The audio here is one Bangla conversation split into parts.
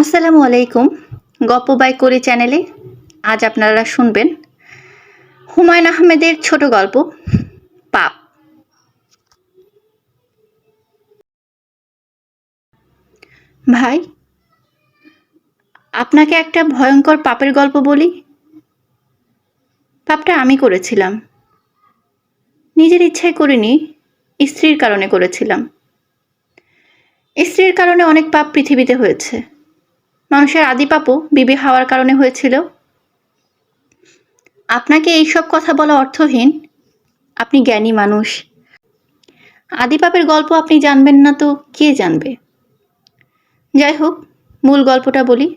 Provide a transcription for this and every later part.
আসসালামু আলাইকুম। গপ্প বাই করি চ্যানেলে আজ আপনারা শুনবেন হুমায়ুন আহমেদের ছোট গল্প, পাপ। ভাই, আপনাকে একটা ভয়ঙ্কর পাপের গল্প বলি? পাপটা আমি করেছিলাম। নিজের ইচ্ছায় করিনি, স্ত্রীর কারণে করেছিলাম। স্ত্রীর কারণে অনেক পাপ পৃথিবীতে হয়েছে। মানুষের আদি পাপও বিবে হওয়ার কারণে হয়েছিল। আপনাকে এইসব কথা বলা অর্থহীন। আপনি জ্ঞানী মানুষ। আদিপাপের গল্প আপনি জানবেন না তো কে জানবে? যাই হোক, মূল গল্পটা বলি।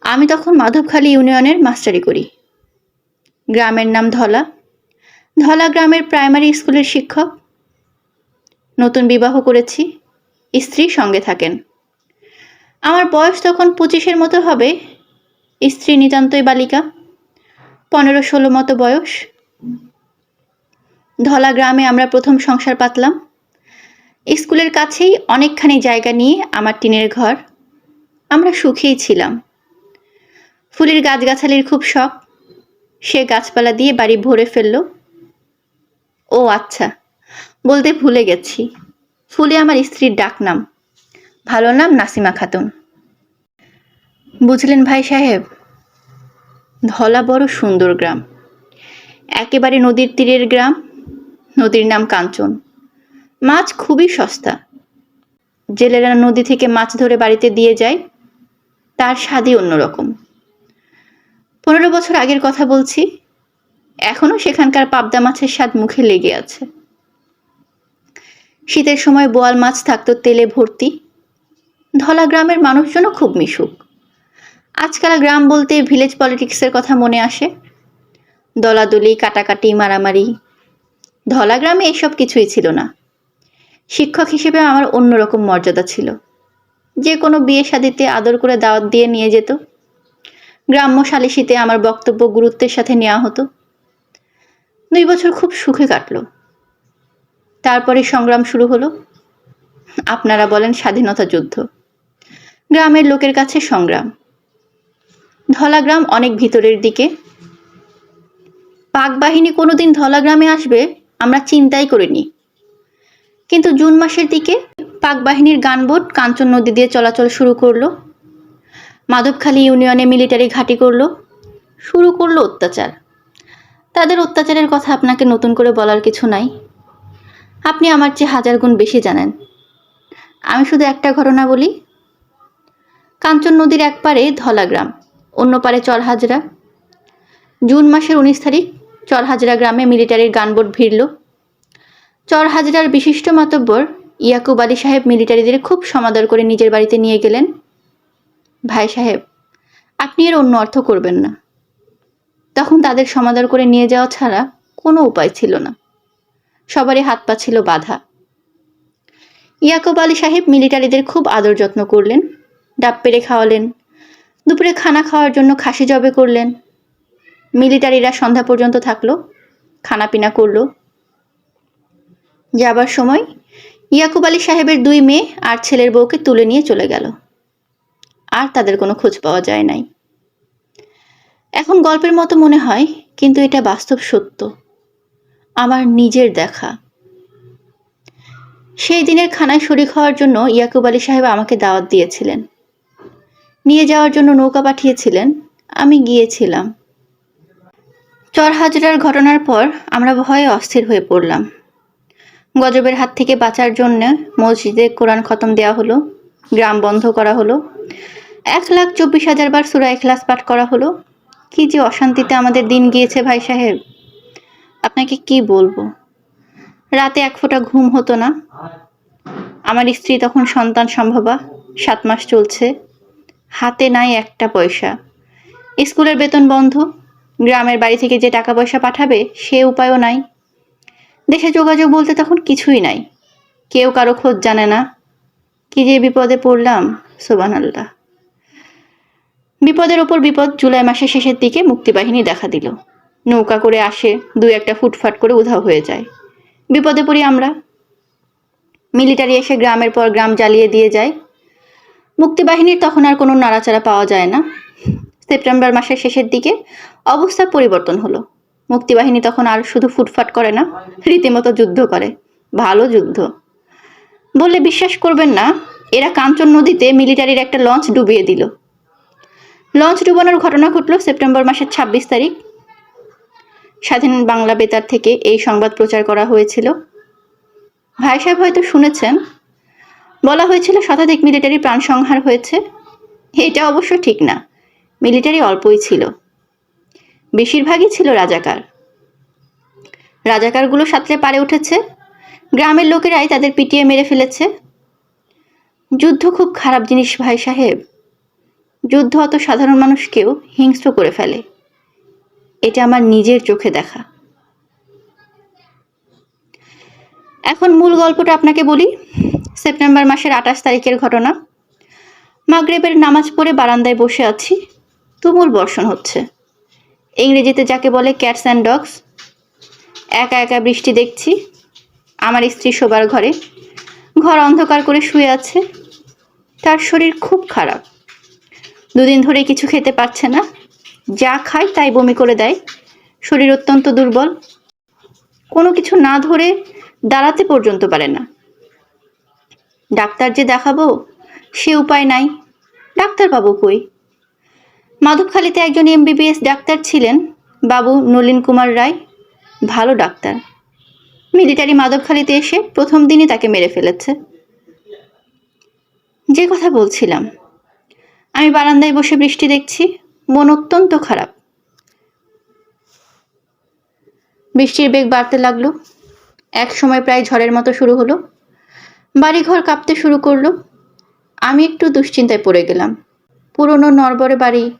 আমি তখন মাধবখালী ইউনিয়নের মাস্টারি করি। গ্রামের নাম ধলা। ধলা গ্রামের প্রাইমারি স্কুলের শিক্ষক। নতুন বিবাহ করেছি। স্ত্রী সঙ্গে থাকেন। আমার বয়স তখন পঁচিশের মতো হবে। স্ত্রী নিতান্তই বালিকা। পনেরো ষোলো মতো বয়স। ধলা গ্রামে আমরা প্রথম সংসার পাতলাম। স্কুলের কাছেই অনেকখানি জায়গা নিয়ে আমার টিনের ঘর। আমরা সুখেই ছিলাম। ফুলের গাছগাছালির খুব শখ। সে গাছপালা দিয়ে বাড়ি ভরে ফেলল। ও আচ্ছা বলতে ভুলে গেছি। ফুলে আমার স্ত্রীর ডাক নাম ভালো নাম নাসিমা খাতুন। বুঝলেন ভাই সাহেব, ধলা বড় সুন্দর গ্রাম। একেবারে নদীর তীরের গ্রাম, নদীর নাম কাঞ্চন। মাছ খুবই সস্তা। জেলেরা নদী থেকে মাছ ধরে বাড়িতে দিয়ে যায়, তার স্বাদই অন্যরকম। পনেরো বছর আগের কথা বলছি এখনও সেখানকার পাবদা মাছের স্বাদ মুখে লেগে আছে। শীতের সময় বোয়াল মাছ থাকতো তেলে ভর্তি ধলা গ্রামের মানুষজনও খুব মিশুক। আজকাল গ্রাম বলতে ভিলেজ পলিটিক্সের কথা মনে আসে। দলাদলি, কাটাকাটি, মারামারি। ধলা গ্রামে এসব কিছুই ছিল না। শিক্ষক হিসেবে আমার অন্যরকম মর্যাদা ছিল। যে কোনো বিয়ে শাদিতে আদর করে দাওয়াত দিয়ে নিয়ে যেত। গ্রাম্য সালিসিতে আমার বক্তব্য গুরুত্বের সাথে নেওয়া হতো। দুই বছর খুব সুখে কাটলো। তারপরে সংগ্রাম শুরু হলো। আপনারা বলেন স্বাধীনতা যুদ্ধ। গ্রামের লোকের কাছে সংগ্রাম। ধলা গ্রাম অনেক ভিতরের দিকে। পাক বাহিনী কোনোদিন ধলা গ্রামে আসবে, আমরা চিন্তাই করিনি। কিন্তু জুন মাসের দিকে পাক বাহিনীর গানবোট কাঞ্চন নদী দিয়ে চলাচল শুরু করল। মাধবখালী ইউনিয়নে মিলিটারি ঘাঁটি করল। শুরু করল অত্যাচার। তাদের অত্যাচারের কথা আপনাকে নতুন করে বলার কিছু নাই। আপনি আমার চেয়ে হাজার গুণ বেশি জানেন। আমি শুধু একটা ঘটনা বলি কাঞ্চন নদীর এক পারে ধলা গ্রাম, অন্য পারে চরহাজরা জুন মাসের উনিশ তারিখ চরহাজরা গ্রামে মিলিটারির গানবোট ভিড়ল। চরহাজরার বিশিষ্ট মাতব্বর ইয়াকুব আলী সাহেব মিলিটারিদের খুব সমাদর করে নিজের বাড়িতে নিয়ে গেলেন। ভাই সাহেব, আপনি এর অন্য অর্থ করবেন না। তখন তাদের সমাদর করে নিয়ে যাওয়া ছাড়া কোনো উপায় ছিল না। সবারই হাত পা ছিল বাধা। ইয়াকুব আলী সাহেব মিলিটারিদের খুব আদর যত্ন করলেন। ডাব পেড়ে খাওয়ালেন। দুপুরে খানা খাওয়ার জন্য খাসি জবে করলেন। মিলিটারিরা সন্ধ্যা পর্যন্ত থাকল খানা পিনা করল। যাবার সময় ইয়াকুব আলী সাহেবের দুই মেয়ে আর ছেলের বউকে তুলে নিয়ে চলে গেল। আর তাদের কোনো খোঁজ পাওয়া যায় নাই। এখন গল্পের মতো মনে হয়, কিন্তু এটা বাস্তব সত্য। আমার নিজের দেখা। সেই দিনের খানায় শরিক হওয়ার জন্য ইয়াকুব আলী সাহেব আমাকে দাওয়াত দিয়েছিলেন। নিয়ে যাওয়ার জন্য নৌকা পাঠিয়েছিলেন, আমি গিয়েছিলাম। চর হাজরার ঘটনার পর আমরা ভয়ে অস্থির হয়ে পড়লাম। গজবের হাত থেকে বাঁচার জন্য মসজিদে কোরআন খতম দেওয়া হলো, গ্রাম বন্ধ করা হলো, এক লাখ চব্বিশ হাজার বার সুরা এখলাস পাঠ করা হলো। কি যে অশান্তিতে আমাদের দিন গিয়েছে ভাই সাহেব, আপনাকে কি বলব? রাতে এক ফোঁটা ঘুম হতো না। আমার স্ত্রী তখন সন্তান সম্ভবা, সাত মাস চলছে। হাতে নাই একটা পয়সা। স্কুলের বেতন বন্ধ, গ্রামের বাড়ি থেকে যে টাকা পয়সা পাঠাবে সে উপায়ও নাই। দেশে যোগাযোগ বলতে তখন কিছুই নাই। কেউ কারও খোঁজ জানে না। কি যে বিপদে পড়লাম সোবান আল্লাহ বিপদের ওপর বিপদ জুলাই মাসের শেষের দিকে মুক্তিবাহিনী দেখা দিল। নৌকা করে আসে, দুই একটা ফুটফাট করে উধাও হয়ে যায়। বিপদে পড়ি আমরা। মিলিটারি এসে গ্রামের পর গ্রাম জ্বালিয়ে দিয়ে যায়। মুক্তিবাহিনীর তখন আর কোনো নাড়াচাড়া পাওয়া যায় না। সেপ্টেম্বর মাসের শেষের দিকে অবস্থা পরিবর্তন হলো। মুক্তিবাহিনী তখন আর শুধু ফুটফাট করে না, রীতিমতো যুদ্ধ করে, ভালো যুদ্ধ। বললে বিশ্বাস করবেন না, এরা কাঞ্চন নদীতে মিলিটারির একটা লঞ্চ ডুবিয়ে দিল। লঞ্চ ডুবানোর ঘটনা ঘটল সেপ্টেম্বর মাসের ছাব্বিশ তারিখ। স্বাধীন বাংলা বেতার থেকে এই সংবাদ প্রচার করা হয়েছিল। ভাই সাহেব হয়তো শুনেছেন বলা হয়েছিল শতাধিক মিলিটারি প্রাণ সংহার হয়েছে। এটা অবশ্য ঠিক না। মিলিটারি অল্পই ছিল। বেশিরভাগই ছিল রাজাকার। রাজাকারগুলো সাঁতরে পারে উঠেছে। গ্রামের লোকেরাই তাদের পিটিয়ে মেরে ফেলেছে। যুদ্ধ খুব খারাপ জিনিস ভাই সাহেব। যুদ্ধ অত সাধারণ মানুষকেও হিংস্র করে ফেলে। এটা আমার নিজের চোখে দেখা। এখন মূল গল্পটা আপনাকে বলি। সেপ্টেম্বর মাসের আঠাশ তারিখের ঘটনা। মাগরেবের নামাজ পড়ে বারান্দায় বসে আছি। তুমুল বর্ষণ হচ্ছে। ইংরেজিতে যাকে বলে ক্যাটস অ্যান্ড ডগস একা একা বৃষ্টি দেখছি। আমার স্ত্রী শোবার ঘরে। ঘর অন্ধকার করে শুয়ে আছে। তার শরীর খুব খারাপ। দুদিন ধরে কিছু খেতে পারছে না। যা খায় তাই বমি করে দেয়। শরীর অত্যন্ত দুর্বল। কোনো কিছু না ধরে দাঁড়াতে পর্যন্ত পারে না। ডাক্তার যে দেখাবো, সে উপায় নাই। ডাক্তার পাবো কই? মাধবখালীতে একজন এমবিবিএস ডাক্তার ছিলেন, বাবু নলিন কুমার রায়। ভালো ডাক্তার। মিলিটারি মাধবখালীতে এসে প্রথম দিনই তাকে মেরে ফেলেছে। যে কথা বলছিলাম, আমি বারান্দায় বসে বৃষ্টি দেখছি, মন অত্যন্ত খারাপ। বৃষ্টির বেগ বাড়তে লাগল। এক সময় প্রায় ঝড়ের মতো শুরু হলো। বাড়িঘর কাঁপতে শুরু করল। আমি একটু দুশ্চিন্তায় পড়ে গেলাম। পুরনো নরবরে বাড়ি,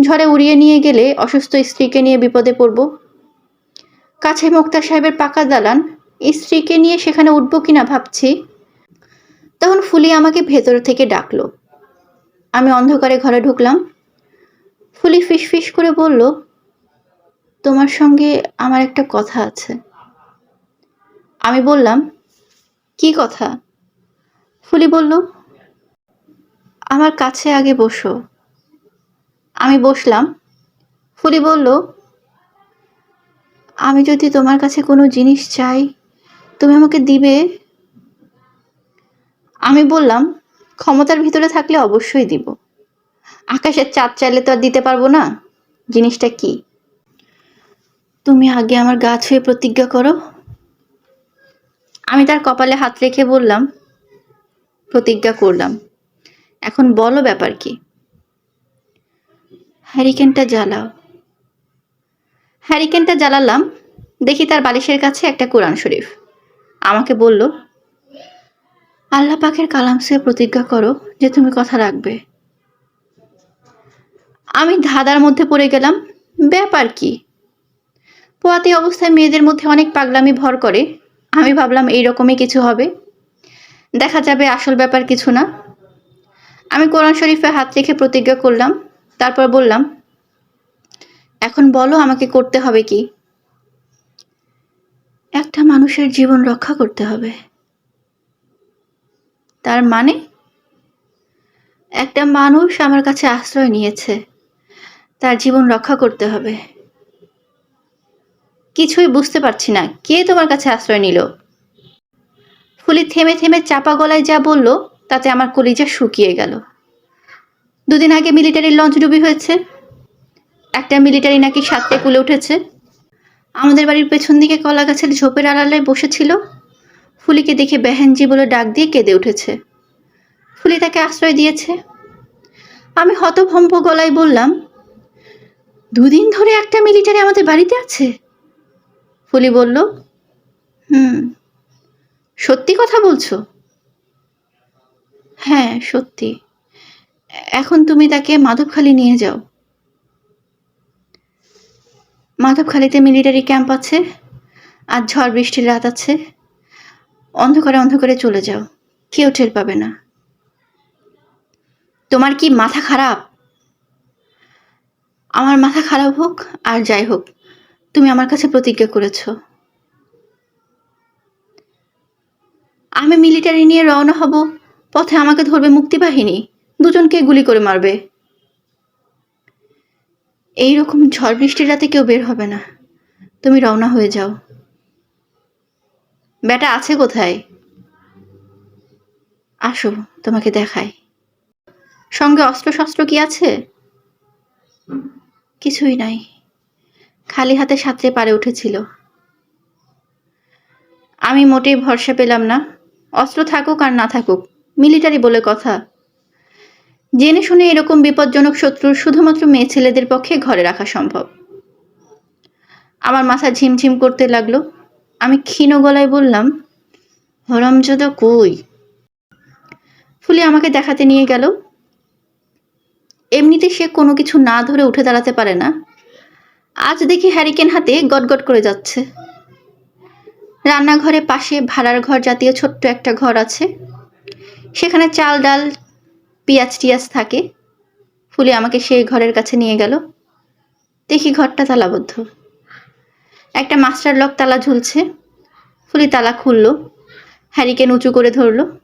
ঝড়ে উড়িয়ে নিয়ে গেলে অসুস্থ স্ত্রীকে নিয়ে বিপদে পড়ব। কাছে মোক্তার সাহেবের পাকা দালান, স্ত্রীকে নিয়ে সেখানে উঠবো কিনা ভাবছি। তখন ফুলি আমাকে ভেতর থেকে ডাকলো। আমি অন্ধকারে ঘরে ঢুকলাম। ফুলি ফিস ফিস করে বলল, তোমার সঙ্গে আমার একটা কথা আছে। আমি বললাম কি কথা? ফুলি বলল, আমার কাছে আগে বসো। আমি বসলাম। ফুলি বলল, আমি যদি তোমার কাছে কোনো জিনিস চাই, তুমি আমাকে দিবে? আমি বললাম, ক্ষমতার ভিতরে থাকলে অবশ্যই দিব। আকাশের চাঁদ চাইলে তো আর দিতে পারব না। জিনিসটা কি? তুমি আগে আমার গা ছুঁয়ে প্রতিজ্ঞা করো। আমি তার কপালে হাত রেখে বললাম, প্রতিজ্ঞা করলাম। এখন বলো ব্যাপার কি? হ্যারিকেনটা জ্বালাও। হ্যারিকেনটা জ্বালালাম, দেখি তার বালিশের কাছে একটা কোরআন শরীফ। আমাকে বলল, আল্লাহ পাকের কালাম সে প্রতিজ্ঞা করো যে তুমি কথা রাখবে। আমি ধাঁধার মধ্যে পড়ে গেলাম, ব্যাপার কি? পোয়াতি অবস্থায় মেয়েদের মধ্যে অনেক পাগলামি ভর করে আমি ভাবলাম এইরকমই কিছু হবে। দেখা যাবে আসল ব্যাপার কিছু না। আমি কোরআন শরীফে হাত রেখে প্রতিজ্ঞা করলাম, তারপর বললাম, এখন বলো আমাকে করতে হবে কি? একটা মানুষের জীবন রক্ষা করতে হবে। তার মানে? একটা মানুষ আমার কাছে আশ্রয় নিয়েছে, তার জীবন রক্ষা করতে হবে। কিছুই বুঝতে পারছি না। কে তোমার কাছে আশ্রয় নিল? ফুলি থেমে থেমে চাপা গলায় যা বলল, তাতে আমার কলিজা শুকিয়ে গেল। দুদিন আগে মিলিটারির লঞ্চ ডুবি হয়েছে। একটা মিলিটারি নাকি সাতটে কুলে উঠেছে। আমাদের বাড়ির পেছন দিকে কলা গাছের ঝোপের আড়ালে বসেছিল। ফুলিকে দেখে বেহেনজি বলে ডাক দিয়ে কেঁদে উঠেছে। ফুলি তাকে আশ্রয় দিয়েছে। আমি হতভম্ব গলায় বললাম, দুদিন ধরে একটা মিলিটারি আমাদের বাড়িতে আছে? ফুলি বলল হুম। সত্যি কথা বলছো? হ্যাঁ সত্যি। এখন তুমি তাকে মাধবখালী নিয়ে যাও। মাধবখালীতে মিলিটারি ক্যাম্প আছে আর ঝড় বৃষ্টির রাত আছে। অন্ধকারে অন্ধকারে চলে যাও কেউ টের পাবে না। তোমার কি মাথা খারাপ? আমার মাথা খারাপ হোক আর যাই হোক তুমি আমার কাছে প্রতিজ্ঞা করেছ। আমি মিলিটারি নিয়ে রওনা হব, পথে আমাকে ধরবে মুক্তিবাহিনী, দুজনকে গুলি করে মারবে। এই রকম ঝড় বৃষ্টির রাতে কেউ বের হবে না। তুমি রওনা হয়ে যাও। বেটা আছে কোথায়? আসো, তোমাকে দেখাই। সঙ্গে অস্ত্র শস্ত্র কি আছে? কিছুই নাই। খালি হাতে সাঁতরে পারে উঠেছিল। আমি মোটেই ভরসা পেলাম না। অস্ত্র থাকুক আর না থাকুক, মিলিটারি বলে কথা। জেনে শুনে এরকম বিপজ্জনক শত্রু শুধুমাত্র মেয়ে ছেলেদের পক্ষে ঘরে রাখা সম্ভব। আমার মাথা ঝিমঝিম করতে লাগল। আমি ক্ষীণ গলায় বললাম, হরমজাদা কই? ফুলি আমাকে দেখাতে নিয়ে গেল। এমনিতে সে কোনো কিছু না ধরে উঠে দাঁড়াতে পারে না। আজ দেখি হ্যারিকেন হাতে গটগট করে যাচ্ছে। রান্নাঘরে পাশে ভাড়ার ঘর জাতীয় ছোট্ট একটা ঘর আছে। সেখানে চাল, ডাল, পিঁয়াজ, টিয়াজ থাকে। ফুলি আমাকে সেই ঘরের কাছে নিয়ে গেল। দেখি ঘরটা তালাবদ্ধ। একটা মাস্টার লক তালা ঝুলছে। ফুলি তালা খুললো। হ্যারিকেন উঁচু করে ধরলো।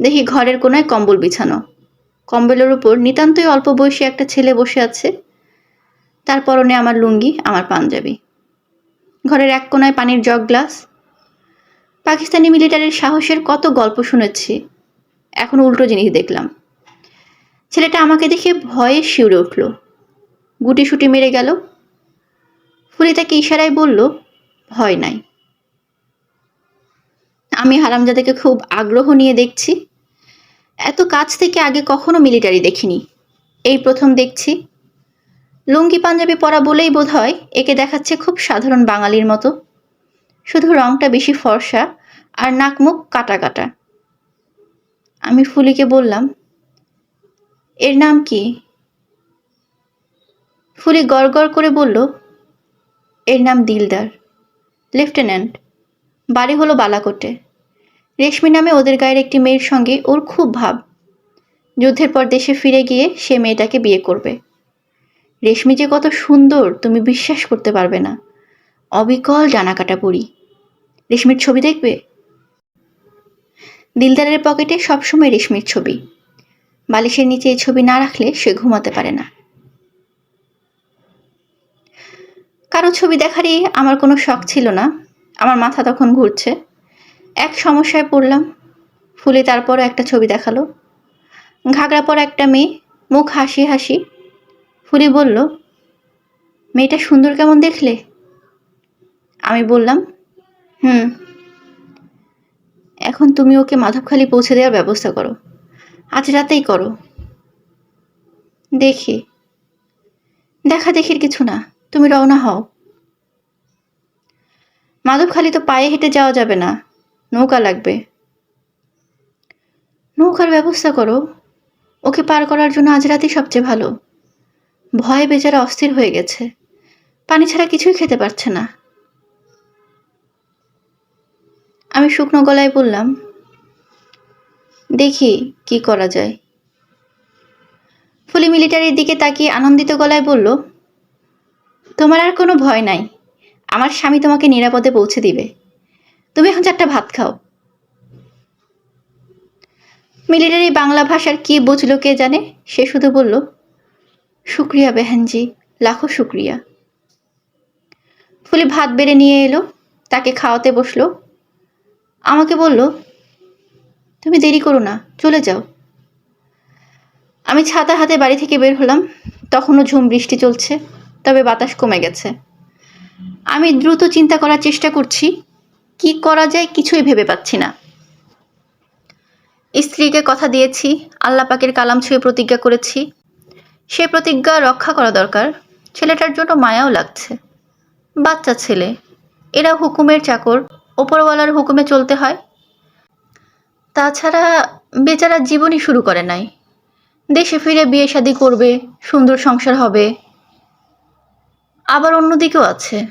দেখি ঘরের কোনায় কম্বল বিছানো। কম্বলের উপর নিতান্তই অল্প বয়সী একটা ছেলে বসে আছে। তার পরনে আমার লুঙ্গি, আমার পাঞ্জাবি। ঘরের এক কোনায় পানির জগ গ্লাস। পাকিস্তানি মিলিটারির সাহসের কত গল্প শুনেছি, এখন উল্টো জিনিস দেখলাম। ছেলেটা আমাকে দেখে ভয়ে শিউরে উঠল। গুটি সুটি মেরে গেল। ফুলি তাকে ইশারায় বলল, ভয় নাই। আমি হারামজাদাকে খুব আগ্রহ নিয়ে দেখছি। এত কাছ থেকে আগে কখনো মিলিটারি দেখিনি। এই প্রথম দেখছি। লুঙ্গি পাঞ্জাবি পরা বলেই বোধ হয় একে দেখাচ্ছে খুব সাধারণ বাঙালির মতো। শুধু রংটা বেশি ফর্সা আর নাক মুখ কাটা কাটা আমি ফুলিকে বললাম, এর নাম কি? ফুলি গড় করে বলল, এর নাম দিলদার, লেফটেন্যান্ট, বাড়ি হলো বালাকোটে। রেশমি নামে ওদের গায়ের একটি মেয়ের সঙ্গে ওর খুব ভাব। যুদ্ধের পর দেশে ফিরে গিয়ে সে মেয়েটাকে বিয়ে করবে। রেশমি যে কত সুন্দর, তুমি বিশ্বাস করতে পারবে না। অবিকল ডানাকাটা পড়ি রেশমির ছবি দেখবে? দিলদারের পকেটে সবসময় রেশমির ছবি। বালিশের নিচে এই ছবি না রাখলে সে ঘুমাতে পারে না। কারও ছবি দেখারই আমার কোনো শখ ছিল না। আমার মাথা তখন ঘুরছে। এক সমস্যায় পড়লাম। ফুলে তারপরও একটা ছবি দেখাল। ঘাগরা পর একটা মেয়ে। মুখ হাসি হাসি। ফুলি বলল, মেয়েটা সুন্দর কেমন দেখলে? আমি বললাম, হুম। এখন তুমি ওকে মাধবখালি পৌঁছে দেওয়ার ব্যবস্থা করো। আজ রাতেই করো। দেখি। দেখা দেখির কিছু না। তুমি রওনা হও। মাধবখালি তো পায়ে হেঁটে যাওয়া যাবে না। নৌকা লাগবে। নৌকার ব্যবস্থা করো। ওকে পার করার জন্য আজ রাতেই সবচেয়ে ভালো। ভয়ে বেচারা অস্থির হয়ে গেছে। পানি ছাড়া কিছুই খেতে পারছে না। আমি শুকনো গলায় বললাম, দেখি কি করা যায়। ফুলি মিলিটারির দিকে তাকিয়ে আনন্দিত গলায় বলল, তোমার আর কোনো ভয় নাই। আমার স্বামী তোমাকে নিরাপদে পৌঁছে দিবে। তুমি এখন চারটা ভাত খাও। মিলিটারি বাংলা ভাষার কি বুঝলো কে জানে? সে শুধু বলল শুক্রিয়া বেহেনজি, লাখো শুক্রিয়া। ফুলি ভাত বেড়ে নিয়ে এলো, তাকে খাওয়াতে বসল। আমাকে বলল, তুমি দেরি করো না, চলে যাও। আমি ছাতা হাতে বাড়ি থেকে বের হলাম, তখনও ঝুম বৃষ্টি চলছে, তবে বাতাস কমে গেছে। আমি দ্রুত চিন্তা করার চেষ্টা করছি, কি করা যায় কিছুই ভেবে পাচ্ছি না। স্ত্রীকে কথা দিয়েছি আল্লাপাকের কালাম ছুঁয়ে প্রতিজ্ঞা করেছি সে প্রতিজ্ঞা রক্ষা করা দরকার। ছেলেটার জন্য মায়াও লাগছে। বাচ্চা ছেলে, এরা হুকুমের চাকর, ওপরওয়ালার হুকুমে চলতে হয়। তাছাড়া বেচারা জীবনই শুরু করে নাই। দেশে ফিরে বিয়ে শাদি করবে, সুন্দর সংসার হবে। আবার অন্যদিকেও আছে।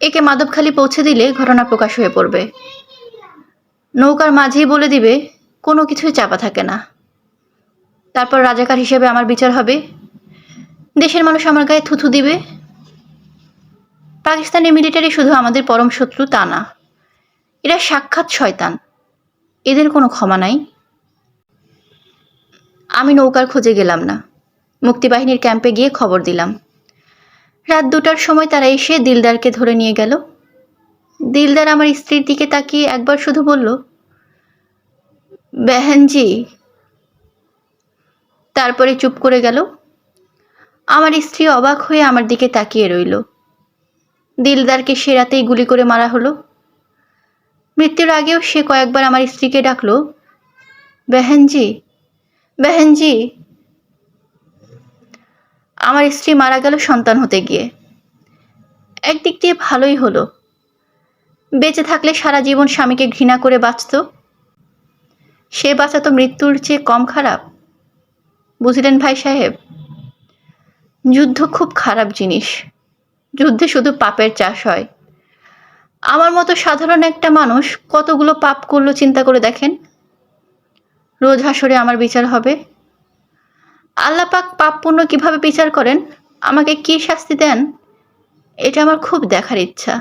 একে মাধবখালি পৌঁছে দিলে ঘটনা প্রকাশ হয়ে পড়বে। নৌকার মাঝেই বলে দিবে, কোনো কিছুই চাপা থাকে না। তারপর রাজাকার হিসেবে আমার বিচার হবে। দেশের মানুষ আমার গায়ে থুথু দিবে। পাকিস্তানি মিলিটারি শুধু আমাদের পরম শত্রু তা না, এরা সাক্ষাৎ শয়তান। এদের কোনো ক্ষমা নাই। আমি নৌকার খোঁজে গেলাম না। মুক্তিবাহিনীর ক্যাম্পে গিয়ে খবর দিলাম। রাত দুটার সময় তারা এসে দিলদারকে ধরে নিয়ে গেল। দিলদার আমার স্ত্রীর দিকে তাকিয়ে একবার শুধু বলল, বেহেনজি তারপরে চুপ করে গেল। আমার স্ত্রী অবাক হয়ে আমার দিকে তাকিয়ে রইল। দিলদারকে সে রাতেই গুলি করে মারা হলো। মৃত্যুর আগেও সে কয়েকবার আমার স্ত্রীকে ডাকলো, বেহেনজি বেহেনজি। আমার স্ত্রী মারা গেল সন্তান হতে গিয়ে। একদিক দিয়ে ভালোই হলো। বেঁচে থাকলে সারা জীবন স্বামীকে ঘৃণা করে বাঁচত। সে বাঁচা তো মৃত্যুর চেয়ে কম খারাপ। বুঝলেন ভাই সাহেব? যুদ্ধ খুব খারাপ জিনিস। যুদ্ধে শুধু পাপের চাষ হয়। আমার মতো সাধারণ একটা মানুষ কতগুলো পাপ করল চিন্তা করে দেখেন? রোজ হাসরে আমার বিচার হবে। আল্লাহ পাক পাপ পুণ্য কীভাবে বিচার করেন? আমাকে কি শাস্তি দেন? এটা আমার খুব দেখার ইচ্ছা।